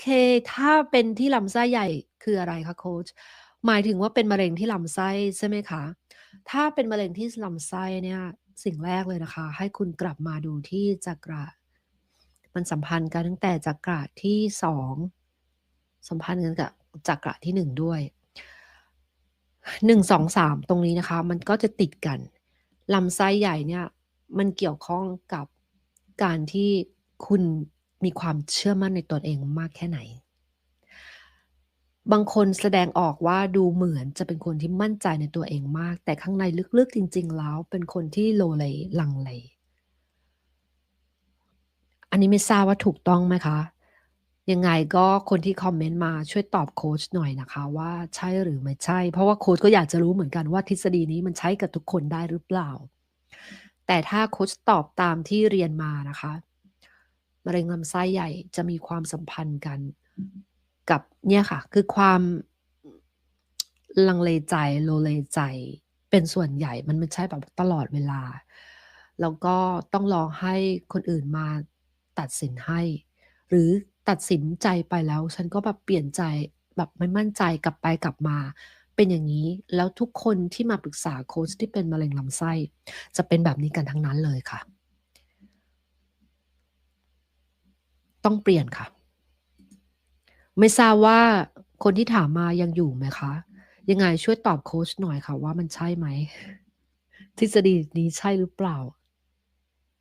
เค ถ้าเป็นที่ลำไส้ใหญ่คืออะไรคะโค้ชหมายถึงว่าเป็นมะเร็งที่ลำไส้ใช่ไหมคะ?ถ้าเป็นมะเร็งที่ลำไส้เนี่ยสิ่งแรกเลยนะคะ ให้คุณกลับมาดูที่จักระมันสัมพันธ์กันตั้งแต่จักระที่2สัมพันธ์กันกับจักระที่1ด้วย1 2 3ตรงนี้นะคะ มันก็จะติดกันลำไส้ใหญ่เนี่ย มันเกี่ยวข้องกับการที่คุณ มีความเชื่อมั่นในตนเองมากแค่ไหน บางคนแสดงออกว่าดูเหมือนจะเป็นคนที่มั่นใจในตัวเองมาก แต่ข้างในลึกๆจริง ๆ แล้ว เป็นคนที่โลเลลังเลอันนี้ไม่ทราบว่าถูกต้องไหมคะ?ยังไงก็คนที่คอมเมนต์มาช่วยตอบโค้ชหน่อยนะคะ ว่าใช่หรือไม่ใช่ เพราะว่าโค้ชก็อยากจะรู้เหมือนกันว่าทฤษฎีนี้มันใช้กับทุกคนได้หรือเปล่า แต่ถ้าโค้ชตอบตามที่เรียนมานะคะ มะเร็งลำไส้ใหญ่จะมีความสัมพันธ์กันกับเนี่ยค่ะ คือความลังเลใจโลเลใจเป็นส่วนใหญ่มันไม่ใช่แบบตลอดเวลา แล้วก็ต้องรอให้คนอื่นมาตัดสินให้ หรือตัดสินใจไปแล้ว ฉันก็แบบเปลี่ยนใจแบบไม่มั่นใจกลับไปกลับมา เป็นอย่างงี้แล้วทุกคนที่มาปรึกษาโคชที่เป็นมะเร็งลำไส้ จะเป็นแบบนี้กันทั้งนั้นเลยค่ะ ต้องเปลี่ยนค่ะ ไม่ทราบว่าคนที่ถามมายังอยู่ไหมคะ?ยังไงช่วยตอบโค้ชหน่อยค่ะ ว่ามันใช่ไหม?ทฤษฎีนี้ใช่หรือเปล่า?